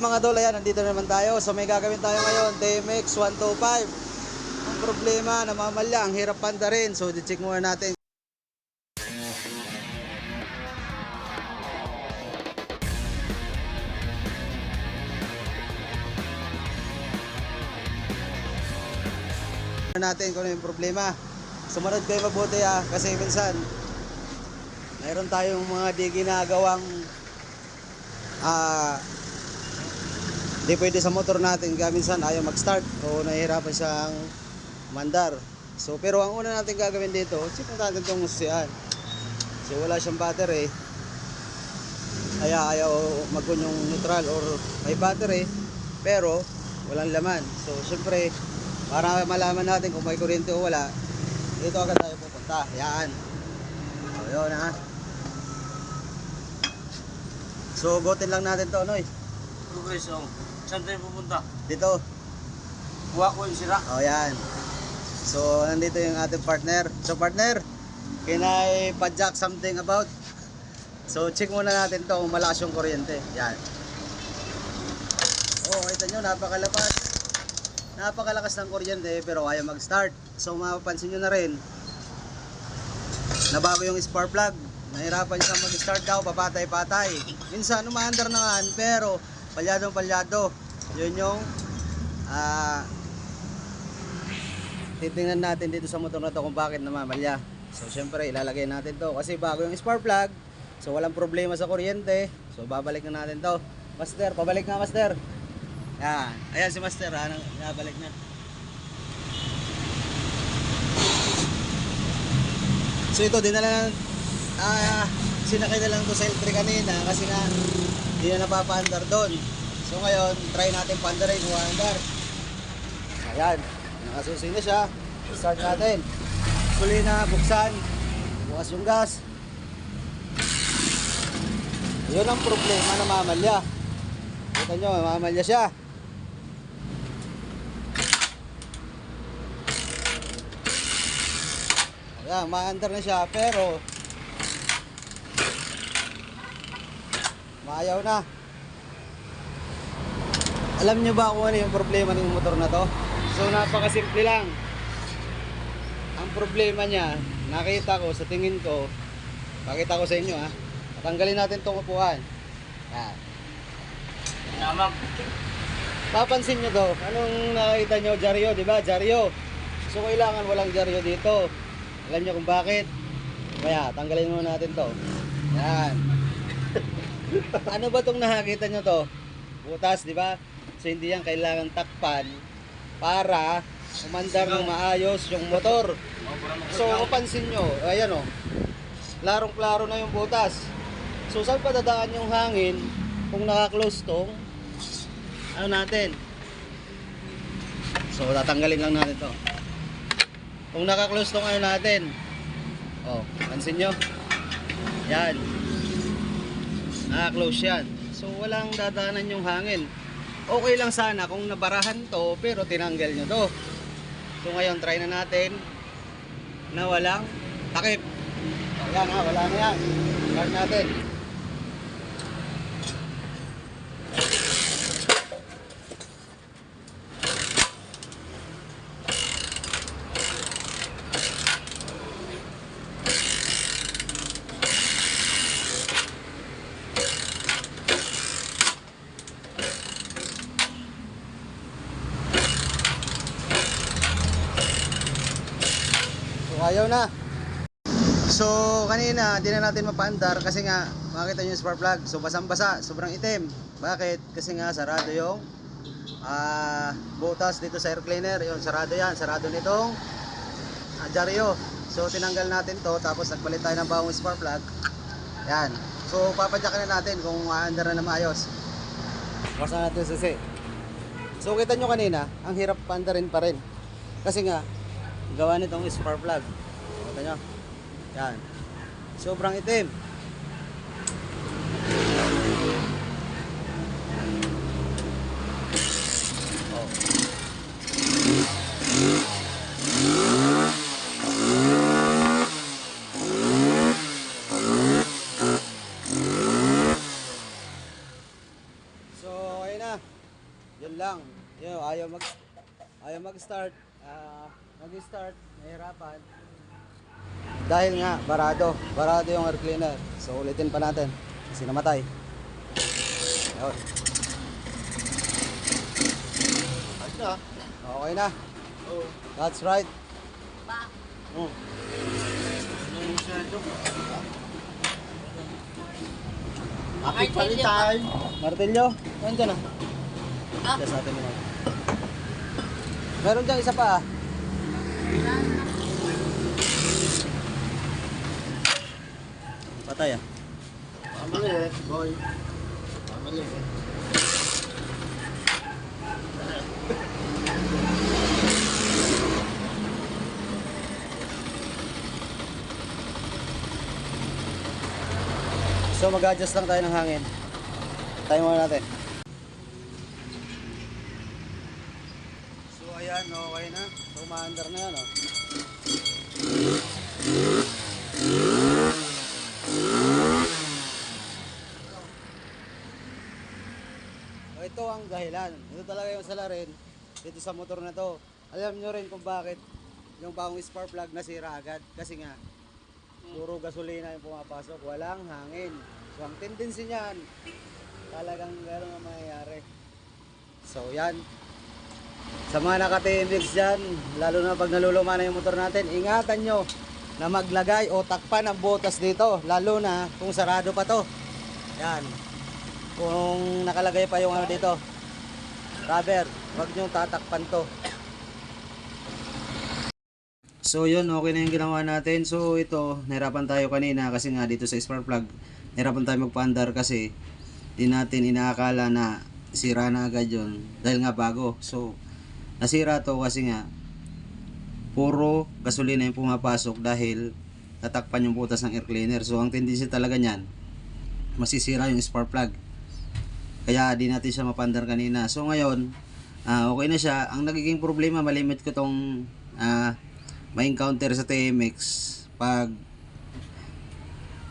Mga dol, ayan, nandito naman tayo. So may gagawin tayo ngayon, DMX 125. Ang problema, namamalya, ang hirap panda rin. So di-check muna natin. natin kung ano yung problema. Sumunod kayo mabuti ah, kasi minsan mayroon tayong mga di ginagawang ah di pwede sa motor natin kaya minsan ayaw mag-start o nahihirapan siyang mandar. So pero ang una natin gagawin dito, check natin itong susian. So wala siyang battery. Kaya ayaw mag-on yung neutral or may battery pero walang laman. So syempre para malaman natin kung may kuryente o wala, dito agad tayo pupunta. Yan. So yun ha. So gotin lang natin to, Noy. Progress, oh. Saan tayo pupunta? Dito. Kuha ko yung sira. Oh, yan. So, nandito yung ating partner. So, partner, can I padjak something about? So, check muna natin to kung malakas yung kuryente. Yan. Oh, kita nyo, napakalakas. Napakalakas ng kuryente pero ayaw mag-start. So, mapapansin nyo na rin, nabago yung spark plug. Nahirapan siya mag-start daw, papatay-patay. Minsan, umaandar naman, pero palyadong palyado. Yun yung ah titingnan natin dito sa motor na to kung bakit namamalya. So syempre ilalagay natin to kasi bago yung spark plug. So walang problema sa kuryente. So babalik na natin to. Master, pabalik na master. Yan. Ayan si master, ano, babalik na. So ito dinala na ah sinakay na lang to sa electric kanina kasi nga hindi na napapaandar doon. So ngayon, try natin pandarin kung andar. Ayan, nakasusi na siya. Start natin. Suli na, buksan. Bukas yung gas. Yun ang problema na mamalya. Kita nyo, mamalya siya. Ayan, maandar na siya, pero maayaw na. Alam nyo ba kung ano yung problema ng motor na to? So napakasimple lang. Ang problema niya, nakita ko sa tingin ko, pakita ko sa inyo ha. Tanggalin natin tong upuan. Yan. Namag. Papansin nyo to, anong nakita nyo? Jaryo, di ba? Jaryo. So kailangan walang jaryo dito. Alam nyo kung bakit? Kaya, tanggalin muna natin to. Yan. ano ba tong nakakita nyo to? Butas, di ba? So hindi yan kailangan takpan para umandar ng maayos yung motor. So pansin nyo, ayan o. Larong klaro na yung butas. So saan pa yung hangin kung naka-close tong ano natin? So tatanggalin lang natin to. Kung naka-close tong ano natin. Oh, pansin nyo? Yan. Naka-close yan. So walang dadaanan yung hangin. Okay lang sana kung nabarahan to pero tinanggal nyo to. So ngayon try na natin na walang takip. Ayan ha, wala na yan. Start natin. Ayaw na. So kanina di na natin mapaandar kasi nga makita nyo yung spark plug. So basang-basa, sobrang itim. Bakit? Kasi nga sarado yung ah butas dito sa air cleaner. Yung sarado yan, sarado nitong uh, jaryo. So tinanggal natin to tapos nagpalit tayo ng bagong spark plug. Yan. So papadyakan na natin kung maandar na na maayos. Basta natin sisi. So kita nyo kanina, ang hirap paandarin pa rin. Kasi nga, gawa nitong spark plug. Kita nyo? Yan. Sobrang itim. So, ayun na. Yun lang. Yun, ayaw mag ayaw mag-start. Ah, mag-start, nahirapan. Dahil nga, barado. Barado yung air cleaner. So, ulitin pa natin. Kasi namatay. Yun. Ayos na. Okay na. Oo. That's right. Oo. Ano yung siya ito? Happy Valentine! Martilyo, nandiyan na. Ah. sa atin yun. Meron dyan isa pa ah. Patay ah. Boy. Family. So mag-adjust lang tayo ng hangin. Tayo muna natin. So ayan, okay na. So umaandar na yan oh. So, ito ang dahilan. Ito talaga yung salarin dito sa motor na to. Alam nyo rin kung bakit yung bagong spark plug nasira agad. Kasi nga, puro gasolina yung pumapasok, walang hangin. So ang tendency niyan, talagang gano'n ang mangyayari. So yan. Sa mga naka-TMX dyan, lalo na pag naluluma na yung motor natin, ingatan nyo na maglagay o takpan ang butas dito. Lalo na kung sarado pa to. Yan. Kung nakalagay pa yung ano dito. Rubber, wag nyo tatakpan to. So yun, okay na yung ginawa natin. So ito, nahirapan tayo kanina kasi nga dito sa spark plug, nahirapan tayo magpaandar kasi di natin inaakala na sira na agad yun dahil nga bago. So nasira to kasi nga puro gasolina yung pumapasok dahil tatakpan yung butas ng air cleaner. So ang tendency talaga niyan, masisira yung spark plug. Kaya di natin siya mapandar kanina. So ngayon, ah, okay na siya. Ang nagiging problema, malimit ko tong ah, may encounter sa TMX pag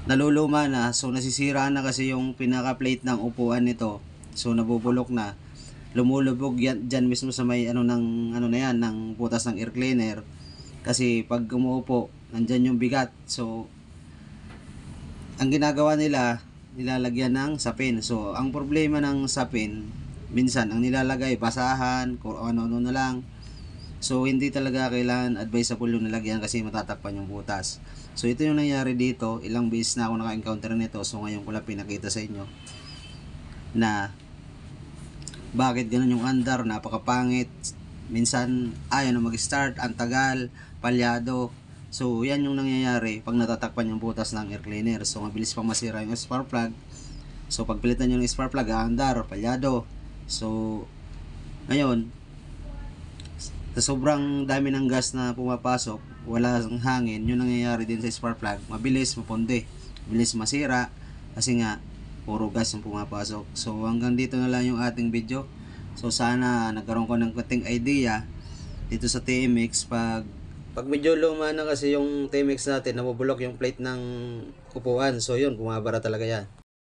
naluluma na so nasisira na kasi yung pinaka plate ng upuan nito. So nabubulok na. Lumulubog yan dyan mismo sa may ano ng ano na yan ng butas ng air cleaner. Kasi pag umuupo nandyan yung bigat. So ang ginagawa nila nilalagyan ng sapin so ang problema ng sapin minsan ang nilalagay basahan ano-ano na lang So hindi talaga kailangan advisable yung nilagyan kasi matatakpan yung butas. So ito yung nangyari dito, ilang beses na ako naka-encounter nito. So ngayon ko lang pinakita sa inyo na bakit ganun yung andar, napakapangit. Minsan ayaw na mag-start, ang tagal, palyado. So yan yung nangyayari pag natatakpan yung butas ng air cleaner. So mabilis pang masira yung spark plug. So pagpilitan nyo ng spark plug, aandar, palyado. So ngayon, sa sobrang dami ng gas na pumapasok, wala ang hangin, yun ang nangyayari din sa spark plug. Mabilis mapunde, mabilis masira kasi nga puro gas yung pumapasok. So hanggang dito na lang yung ating video. So sana nagkaroon ko ng konting idea dito sa TMX pag pag medyo luma na kasi yung TMX natin, nabubulok yung plate ng upuan. So yun, bumabara talaga yan.